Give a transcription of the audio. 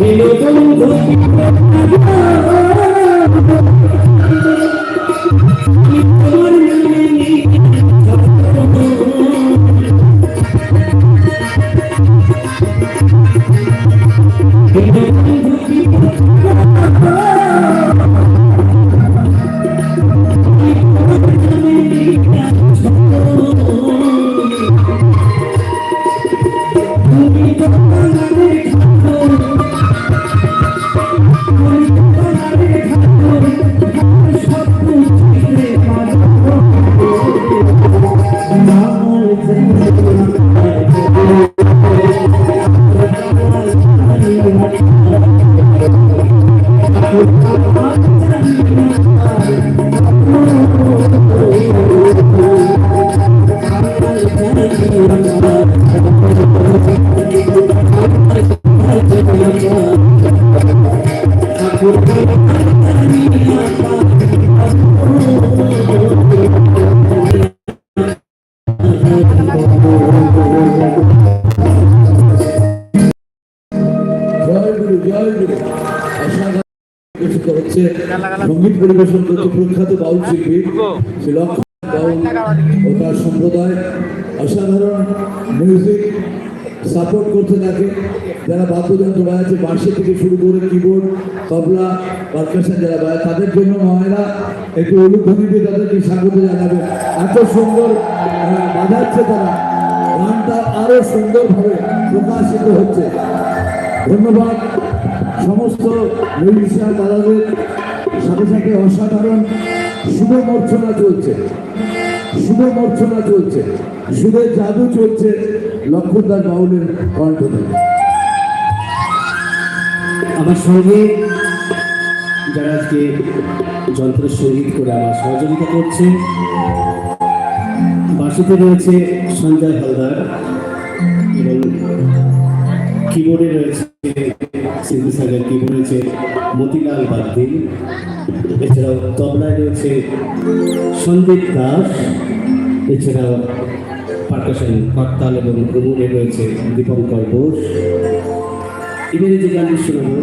বিনোদন হচ্ছে সংগীত পরিবেশন করছে প্রখ্যাত বাউল শিল্পী শ্রীলঙ্কা বাউল ও তার সম্প্রদায় অসাধারণ মিউজিক সাপোর্ট করতে থাকে। যারা বাদ্যযন্ত্র বাজাচ্ছে বাঁশি থেকে শুরু করে কিবোর্ড, তবলা পারকাশন যারা বাজায় তাদের জন্য মায়েরা একটু অনুধ্বনি দিয়ে তাদেরকে স্বাগত জানাবে। এত সুন্দর বাজাচ্ছে তারা। গানটা আরও সুন্দরভাবে প্রকাশিত হচ্ছে। ধন্যবাদ সমস্ত মিউজিশিয়ান দাদাদের। সাথে সাথে অসাধারণ শুভ মর্চনা চলছে। শুভ মর্চনা চলছে সুরের জাদু চলছে লক্ষণদাস বাউলের কণ্ঠ থেকে। আমার সঙ্গে যারা আজকে যন্ত্রের সংগীত করে আমার সহযোগিতা করছে বাসিতে রয়েছে সঞ্জয় হালদার এবং কিবোর্ডে রয়েছে সিন্ধু কি রয়েছে মতিলাল বাগদি। এছাড়াও তবলায় রয়েছে সন্দীপ দাস। এছাড়াও পার্কাশন করতাল এবং রুমুনে রয়েছে দীপঙ্কর বোস। ইংরেজি গান শোনাবো